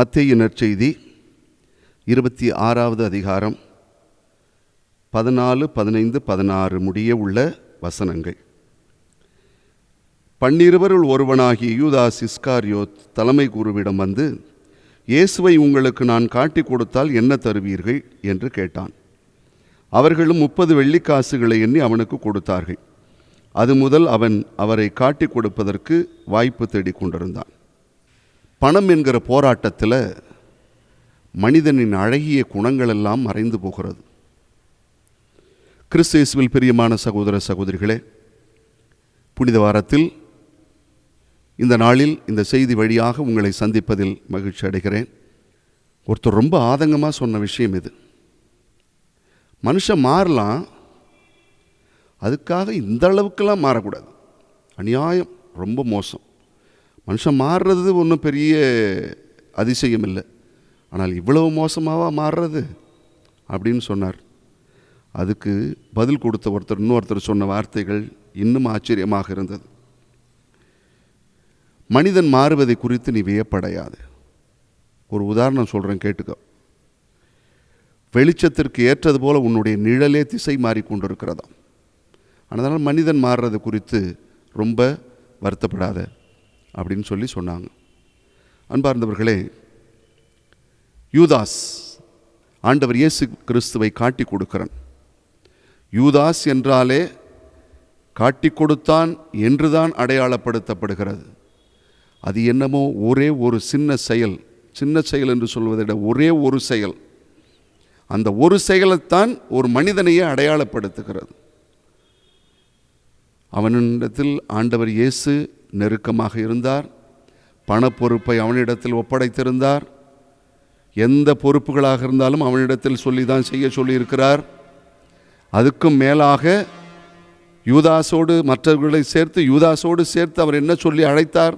மத்திய நற்செய்தி இருபத்தி ஆறாவது அதிகாரம் பதினாலு பதினைந்து பதினாறு முடிய உள்ள வசனங்கள். பன்னிருவருள் ஒருவனாகி யூதா இஸ்காரியோத் தலைமை குருவிடம் வந்து இயேசுவை உங்களுக்கு நான் காட்டி கொடுத்தால் என்ன தருவீர்கள்? என்று கேட்டான். அவர்களும் முப்பது வெள்ளிக்காசுகளை எண்ணி அவனுக்கு கொடுத்தார்கள். அது முதல் அவன் அவரை காட்டி கொடுப்பதற்கு வாய்ப்பு தேடிக் கொண்டிருந்தான். பணம் என்கிற போராட்டத்தில் மனிதனின் அழகிய குணங்கள் எல்லாம் மறைந்து போகிறது. கிறிஸ்து பிரியமான சகோதர சகோதரிகளே புனித வாரத்தில் இந்த நாளில் இந்த செய்தி வழியாக உங்களை சந்திப்பதில் மகிழ்ச்சி அடைகிறேன். ஒருத்தர் ரொம்ப ஆதங்கமாக சொன்ன விஷயம் இது. மனுஷன் மாறலாம் அதுக்காக இந்த அளவுக்கெல்லாம் மாறக்கூடாது. அநியாயம் ரொம்ப மோசம். மனுஷன் மாறுறது ஒன்றும் பெரிய அதிசயம் இல்லை ஆனால் இவ்வளவு மோசமாவா மாறுறது? அப்படின்னு சொன்னார். அதுக்கு பதில் கொடுத்த ஒருத்தர் இன்னொருத்தர் சொன்ன வார்த்தைகள் இன்னும் ஆச்சரியமாக இருந்தது. மனிதன் மாறுவதை குறித்து நீ வியப்படையாது. ஒரு உதாரணம் சொல்கிறேன் கேட்டுக்கோ. வெளிச்சத்திற்கு ஏற்றது போல உன்னுடைய நிழலே திசை மாறிக்கொண்டிருக்கிறதாம் அதனால் மனிதன் மாறுறது குறித்து ரொம்ப வருத்தப்படாத. அப்படின்னு சொல்லி சொன்னாங்க. அன்பார்ந்தவர்களே யூதாஸ் ஆண்டவர் இயேசு கிறிஸ்துவை காட்டி கொடுக்கிறான். யூதாஸ் என்றாலே காட்டி கொடுத்தான் என்றுதான் அடையாளப்படுத்தப்படுகிறது. அது என்னமோ ஒரே ஒரு சின்ன செயல் சின்ன செயல் என்று சொல்வதை விட ஒரே ஒரு செயல். அந்த ஒரு செயலைத்தான் ஒரு மனிதனையே அடையாளப்படுத்துகிறது. அவனிடத்தில் ஆண்டவர் இயேசு நெருக்கமாக இருந்தார். பணப்பொறுப்பை அவனிடத்தில் ஒப்படைத்திருந்தார். எந்த பொறுப்புகளாக இருந்தாலும் அவனிடத்தில் சொல்லி தான் செய்ய சொல்லியிருக்கிறார். அதுக்கும் மேலாக யூதாசோடு மற்றவர்களை சேர்த்து யூதாசோடு சேர்த்து அவர் என்ன சொல்லி அழைத்தார்?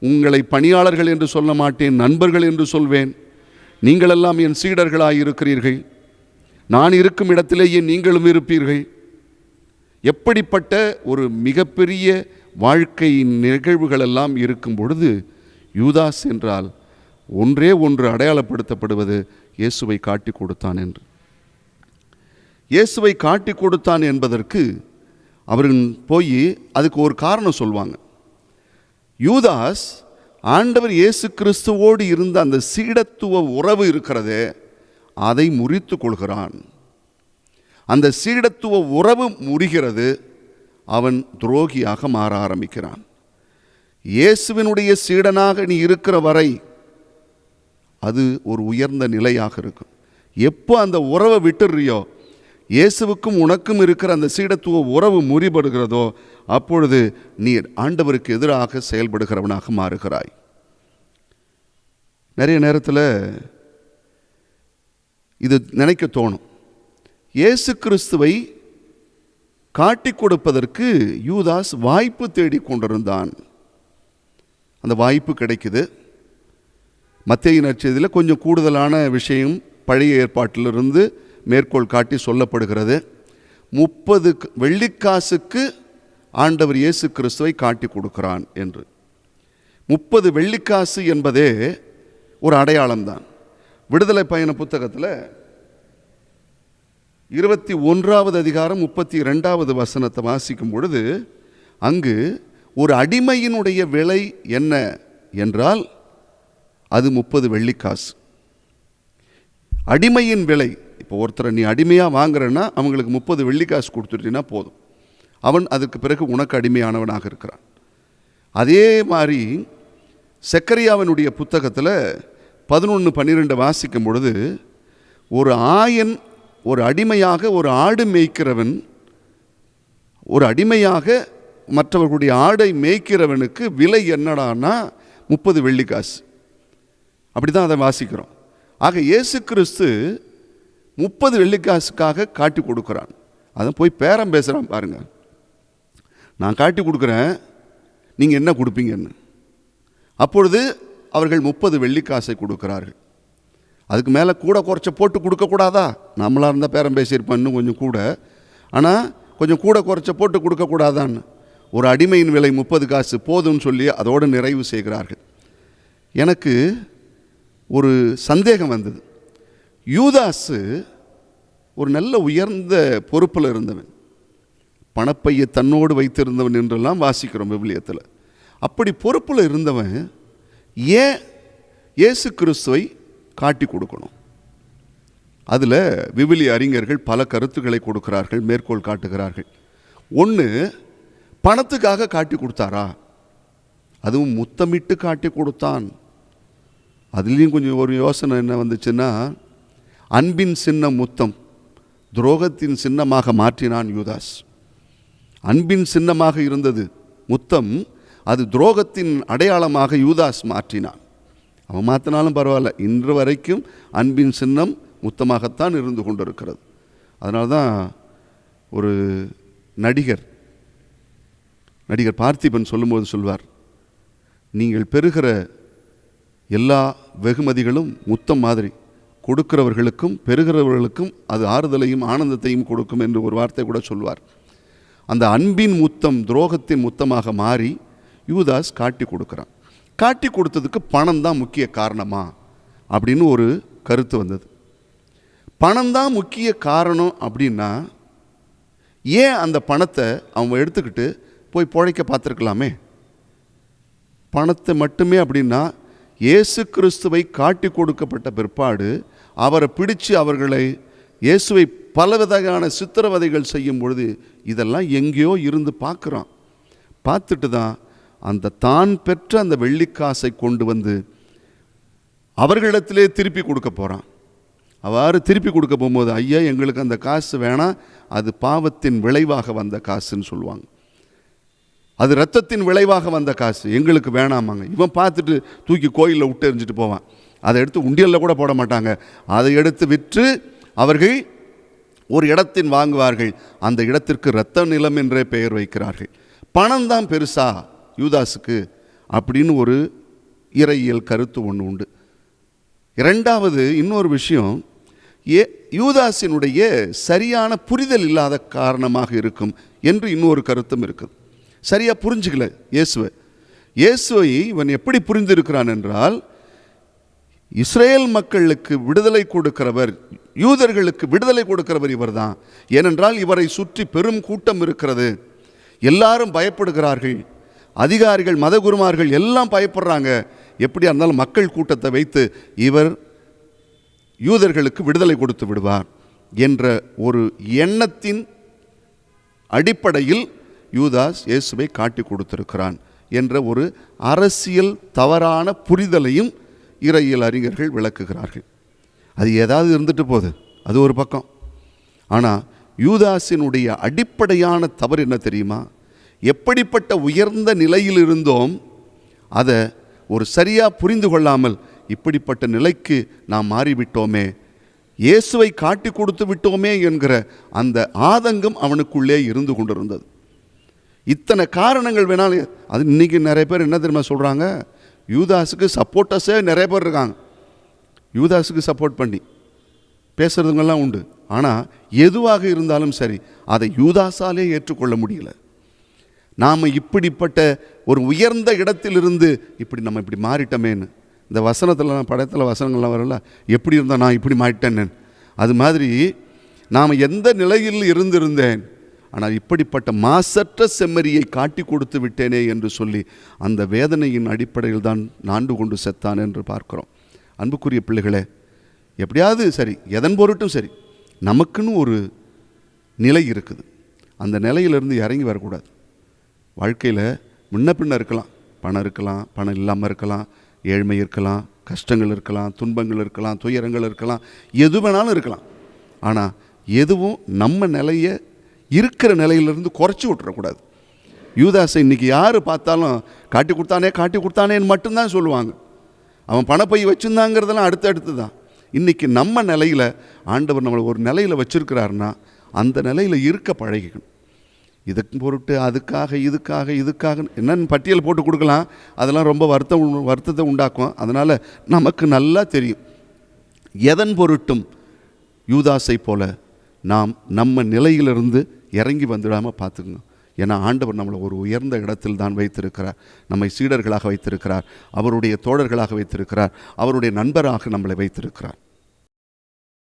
உங்களை பணியாளர்கள் என்று சொல்ல மாட்டேன் நண்பர்கள் என்று சொல்வேன். நீங்களெல்லாம் என் சீடர்களாக இருக்கிறீர்கள் நான் இருக்கும் இடத்திலேயே நீங்களும் இருப்பீர்கள். எப்படிப்பட்ட ஒரு மிகப்பெரிய வாழ்க்கையின் நிகழ்வுகளெல்லாம் இருக்கும் பொழுது யூதாஸ் என்றால் ஒன்றே ஒன்று அடையாளப்படுத்தப்படுவது இயேசுவை காட்டி கொடுத்தான் என்று. இயேசுவை காட்டி கொடுத்தான் என்பதற்கு அவர்கள் போய் அதுக்கு ஒரு காரணம் சொல்லுவாங்க யூதாஸ் ஆண்டவர் இயேசு கிறிஸ்துவோடு இருந்த அந்த சீடத்துவ உறவு இருக்கிறதே அதை முறித்து கொள்கிறான். அந்த சீடத்துவ உறவு முறிகிறது அவன் துரோகியாக மாற ஆரம்பிக்கிறான். இயேசுவினுடைய சீடனாக நீ இருக்கிற வரை அது ஒரு உயர்ந்த நிலையாக இருக்கும். எப்போ அந்த உறவை விட்டுறியோ இயேசுவுக்கும் உனக்கும் இருக்கிற அந்த சீடத்துவ உறவு முறிபடுகிறதோ அப்பொழுது நீ ஆண்டவருக்கு எதிராக செயல்படுகிறவனாக மாறுகிறாய். நிறைய நேரத்தில் இது நினைக்க தோணும். இயேசு கிறிஸ்துவை காட்டி கொடுப்பதற்கு யூதாஸ் வாய்ப்பு தேடி கொண்டிருந்தான். அந்த வாய்ப்பு கிடைக்குது. மத்திய நற்செய்தியில் கொஞ்சம் கூடுதலான விஷயம் பழைய ஏற்பாட்டிலிருந்து மேற்கோள் காட்டி சொல்லப்படுகிறது. முப்பது வெள்ளிக்காசுக்கு ஆண்டவர் இயேசு கிறிஸ்துவை காட்டி கொடுக்கிறான் என்று. முப்பது வெள்ளிக்காசு என்பதே ஒரு அடையாளம்தான். விடுதலை பயண புத்தகத்தில் இருபத்தி ஒன்றாவது அதிகாரம் முப்பத்தி ரெண்டாவது வசனத்தை வாசிக்கும் பொழுது அங்கு ஒரு அடிமையினுடைய விலை என்ன என்றால் அது முப்பது வெள்ளிக்காசு அடிமையின் விலை இப்போ ஒருத்தரை நீ அடிமையாக வாங்குறன்னா அவங்களுக்கு முப்பது வெள்ளிக்காசு கொடுத்துட்டீங்கன்னா போதும். அவன் அதுக்கு பிறகு உனக்கு அடிமையானவனாக இருக்கிறான். அதே மாதிரி செக்கரியாவினுடைய புத்தகத்தில் பதினொன்று பன்னிரெண்டு வாசிக்கும் பொழுது ஒரு ஆயன் ஒரு அடிமையாக ஒரு ஆடு மேய்க்கிறவன் ஒரு அடிமையாக மற்றவர்களுடைய ஆடை மேய்க்கிறவனுக்கு விலை என்னடான்னா முப்பது வெள்ளிக்காசு அப்படி தான் அதை வாசிக்கிறோம். ஆக இயேசு கிறிஸ்து முப்பது வெள்ளிக்காசுக்காக காட்டி கொடுக்குறான். அதை போய் பேரம் பேசுகிறான் பாருங்கள் நான் காட்டி கொடுக்குறேன் நீங்கள் என்ன கொடுப்பீங்கன்னு. அப்பொழுது அவர்கள் முப்பது வெள்ளிக்காசை கொடுக்கிறார்கள். அதுக்கு மேலே கூட குறைச்ச போட்டு கொடுக்கக்கூடாதா? நம்மளாக இருந்தால் பேரம் பேசியிருப்போம் இன்னும் கொஞ்சம் கூட. ஆனால் கொஞ்சம் கூட குறைச்ச போட்டு கொடுக்கக்கூடாதான்னு. ஒரு அடிமையின் விலை முப்பது காசு போதும்னு சொல்லி அதோடு நிறைவு செய்கிறார்கள். எனக்கு ஒரு சந்தேகம் வந்தது. யூதாஸு ஒரு நல்ல உயர்ந்த பொறுப்பில் இருந்தவன். பணப்பையை தன்னோடு வைத்திருந்தவன் என்றெல்லாம் வாசிக்கிறோம் விவிலியத்தில். அப்படி பொறுப்பில் இருந்தவன் ஏன் இயேசு கிறிஸ்துவை காட்டி கொடுக்கணும். அதில் விவிலிய அறிஞர்கள் பல கருத்துக்களை கொடுக்கிறார்கள் மேற்கோள் காட்டுகிறார்கள். ஒன்று பணத்துக்காக காட்டி கொடுத்தாரா? அதுவும் முத்தமிட்டு காட்டி கொடுத்தான். அதுலேயும் கொஞ்சம் ஒரு யோசனை என்ன வந்துச்சுன்னா அன்பின் சின்ன முத்தம் துரோகத்தின் சின்னமாக மாற்றினான் யூதாஸ். அன்பின் சின்னமாக இருந்தது முத்தம் அது துரோகத்தின் அடையாளமாக யூதாஸ் மாற்றினான். அவன் மாற்றினாலும் பரவாயில்ல. இன்று வரைக்கும் அன்பின் சின்னம் முத்தமாகத்தான் இருந்து கொண்டிருக்கிறது. அதனால தான் ஒரு நடிகர் நடிகர் பார்த்திபன் சொல்லும்போது சொல்வார் நீங்கள் பெறுகிற எல்லா வெகுமதிகளும் முத்தம் மாதிரி. கொடுக்கிறவர்களுக்கும் பெறுகிறவர்களுக்கும் அது ஆறுதலையும் ஆனந்தத்தையும் கொடுக்கும் என்று ஒரு வார்த்தை கூட சொல்வார். அந்த அன்பின் முத்தம் துரோகத்தின் முத்தமாக மாறி யூதாஸ் காட்டி கொடுக்குறான். காட்டி கொடுத்ததுக்கு பணம் தான் முக்கிய காரணமா? அப்படின்னு ஒரு கருத்து வந்தது. பணம் தான் முக்கிய காரணம் அப்படின்னா ஏன் அந்த பணத்தை அவங்க எடுத்துக்கிட்டு போய் பிழைக்க பார்த்துருக்கலாமே? பணத்தை மட்டுமே அப்படின்னா இயேசு கிறிஸ்துவை காட்டி கொடுக்கப்பட்ட பிற்பாடு அவரை பிடிச்சு அவர்களை இயேசுவை பலவிதமான சித்திரவதைகள் செய்யும் பொழுது இதெல்லாம் எங்கேயோ இருந்து பார்க்குறோம் பார்த்துட்டு தான் அந்த தான் பெற்ற அந்த வெள்ளிக்காசை கொண்டு வந்து அவர்களிடத்திலே திருப்பி கொடுக்க போகிறான் அவ்வாறு திருப்பி கொடுக்க போகும்போது ஐயா எங்களுக்கு அந்த காசு வேணாம். அது பாவத்தின் விளைவாக வந்த காசுன்னு சொல்லுவாங்க. அது ரத்தத்தின் விளைவாக வந்த காசு. எங்களுக்கு வேணாமாங்க. இவன் பார்த்துட்டு தூக்கி கோயிலில் விட்டு எறிஞ்சிட்டு போவான். அதை எடுத்து உண்டியலில் கூட போட மாட்டாங்க. அதை எடுத்து விற்று அவர்கள் ஒரு இடத்தின் வாங்குவார்கள். அந்த இடத்திற்கு இரத்த நிலம் என்றே பெயர் வைக்கிறார்கள். பணம் தான் பெருசா? யூதாஸுக்கு அப்படின்னு ஒரு இறையியல் கருத்து ஒன்று உண்டு. இரண்டாவது இன்னொரு விஷயம் ஏ யூதாசினுடைய சரியான புரிதல் இல்லாத காரணமாக இருக்கும் என்று இன்னொரு கருத்தும் இருக்குது. சரியாக புரிஞ்சுக்கல இயேசுவை. இயேசுவை இவன் எப்படி புரிந்திருக்கிறான் என்றால் இஸ்ரேல் மக்களுக்கு விடுதலை கொடுக்கிறவர் யூதர்களுக்கு விடுதலை கொடுக்கிறவர் இவர்தான். ஏனென்றால் இவரை சுற்றி பெரும் கூட்டம் இருக்கிறது. எல்லாரும் பயப்படுகிறார்கள். அதிகாரிகள் மதகுருமார்கள் எல்லாம் பயப்படுறாங்க. எப்படியா இருந்தாலும் மக்கள் கூட்டத்தை வைத்து இவர் யூதர்களுக்கு விடுதலை கொடுத்து விடுவார் என்ற ஒரு எண்ணத்தின் அடிப்படையில் யூதாஸ் இயேசுவை காட்டி கொடுத்திருக்கிறான் என்ற ஒரு அரசியல் தவறான புரிதலையும் இறையியல் அறிஞர்கள் விளக்குகிறார்கள். அது ஏதாவது இருந்துட்டு போகுது. அது ஒரு பக்கம். ஆனால் யூதாஸினுடைய அடிப்படையான தவறு என்ன தெரியுமா? எப்படிப்பட்ட உயர்ந்த நிலையில் இருந்தோம் அதை ஒரு சரியாக புரிந்து கொள்ளாமல் இப்படிப்பட்ட நிலைக்கு நாம் மாறிவிட்டோமே. இயேசுவை காட்டி கொடுத்து விட்டோமே என்கிற அந்த ஆதங்கம் அவனுக்குள்ளே இருந்து கொண்டிருந்தது. இத்தனை காரணங்கள் வேணாலும் அது இன்றைக்கி நிறைய பேர் என்ன தெரியுமா சொல்கிறாங்க யூதாஸுக்கு சப்போர்ட்டர்ஸே நிறைய பேர் இருக்காங்க. யூதாஸுக்கு சப்போர்ட் பண்ணி. பேசுகிறதுங்கெல்லாம் உண்டு. ஆனால் எதுவாக இருந்தாலும் சரி அதை யூதாஸாலே ஏற்றுக்கொள்ள முடியலை. நாம் இப்படிப்பட்ட ஒரு உயர்ந்த இடத்திலிருந்து இப்படி நம்ம இப்படி மாறிட்டோமேன்னு. இந்த வசனத்தில் படத்தில் வசனங்கள்லாம் வரல எப்படி இருந்தால் நான் இப்படி மாறிட்டேன்னு? அது மாதிரி நாம் எந்த நிலையில் இருந்திருந்தேன்? ஆனால் இப்படிப்பட்ட மாசற்ற செம்மறியை காட்டி கொடுத்து விட்டேனே என்று சொல்லி அந்த வேதனையின் அடிப்படையில் தான் நாண்டு கொண்டு செத்தான் என்று பார்க்கிறோம். அன்புக்குரிய பிள்ளைகளே எப்படியாவது சரி எதன் பொருட்டும் சரி நமக்குன்னு ஒரு நிலை இருக்குது. அந்த நிலையிலிருந்து இறங்கி வரக்கூடாது. வாழ்க்கையில் முன்ன பின்ன இருக்கலாம். பணம் இருக்கலாம் பணம் இல்லாமல் இருக்கலாம் ஏழ்மை இருக்கலாம் கஷ்டங்கள் இருக்கலாம் துன்பங்கள் இருக்கலாம் துயரங்கள் இருக்கலாம் எது வேணாலும் இருக்கலாம். ஆனால் எதுவும் நம்ம நிலையை இருக்கிற நிலையிலிருந்து குறைச்சி விட்டுறக்கூடாது. யூதாஸை இன்றைக்கி யார் பார்த்தாலும் காட்டி கொடுத்தானே காட்டி கொடுத்தானேன்னு மட்டும்தான் சொல்லுவாங்க. அவன் பணப்பை வச்சுருந்தாங்கிறதெல்லாம் அடுத்து அடுத்து தான் இன்றைக்கி நம்ம நிலையில் ஆண்டவர் நம்மளை ஒரு நிலையில் வச்சுருக்கிறாருன்னா அந்த நிலையில் இருக்க பழகிக்கணும். இதுக்கு பொருட்டு அதுக்காக இதுக்காக இதுக்காக என்னென்னு பட்டியல் போட்டு கொடுக்கலாம். அதெல்லாம் ரொம்ப வருத்தம் வருத்தத்தை உண்டாக்கும். அதனால் நமக்கு நல்லா தெரியும். எதன் பொருட்டும் யூதாசை போல நாம் நம்ம நிலையிலிருந்து இறங்கி வந்துடாமல் பார்த்துக்கணும். ஏன்னா ஆண்டவர் நம்மளை ஒரு உயர்ந்த இடத்தில் தான் வைத்திருக்கிறார். நம்மை சீடர்களாக வைத்திருக்கிறார். அவருடைய தோழர்களாக வைத்திருக்கிறார். அவருடைய நண்பராக நம்மளை வைத்திருக்கிறார்.